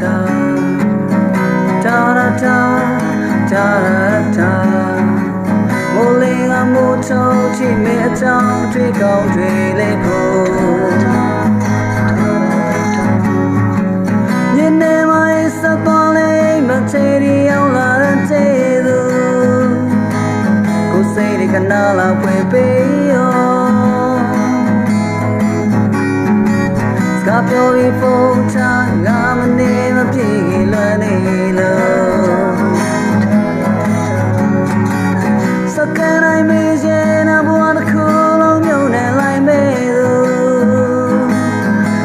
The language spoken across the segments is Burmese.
da da da da da da da မိုးလေးကမိုးချုံချိန်မဲ့အကြောင်းတွေကောင်းတွေလေးကို စကားပြောပြီးဖုန်းချငါမနေမပြေလွယ်နေလို့စကန်တိုင်းမေးရင်အဘွားတစ်ခုလုံးမြုံနေလိုက်မေးသူ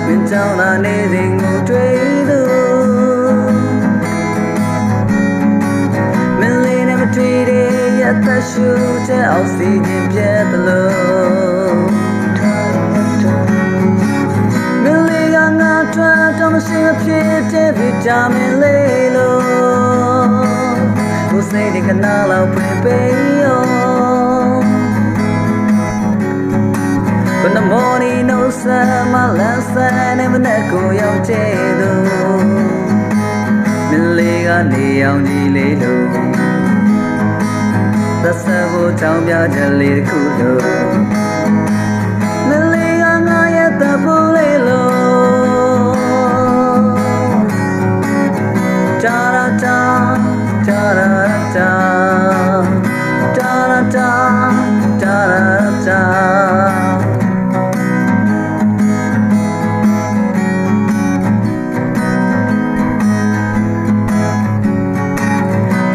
မင်းကြောင့်သာနေစဉ်ကိုတွေ့သူမင်းလေးနဲ့မတွေ့တဲ့ရသက်ရှူတဲ့အောက်စီဂျင်ပြတ်တယ်လို့ စ်တဲ့ဗီတာမင်လေးလို့ကိုယ်စိတ်ကနာလောက်ပဲပေးရောဘယ်နှမော်နီနိုဆာမလန်ဆာနဲ့မနဲ့ကိုရောက်တဲ့သူမင်းလေးကနေအောင်ကြီးလေးလို့သက်ဆက်ဖို့ကြောင်းပြချက်လေးတစ်ခုလို့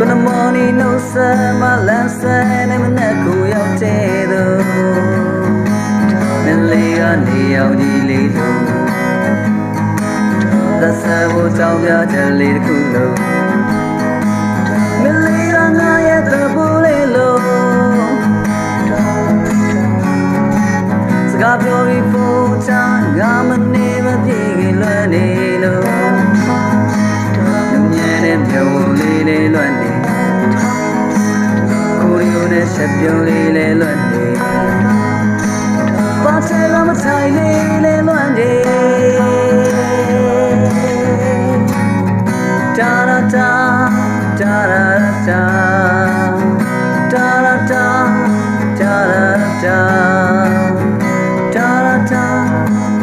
ကိုနမော်နီနိုဆာမလန်ဆာနဲ့မနဲ့ကိုရောက်တဲ့သူမလေးကနေအောင်ကြီးလေးလို့သက် ချက်ပြုံးလေးလဲလွတ်နေဘာထဲလာမဆိုင်လေးလဲလွတ်နေတာရာတာတာရာတာတာရာတာတာရာတာတာရာတာ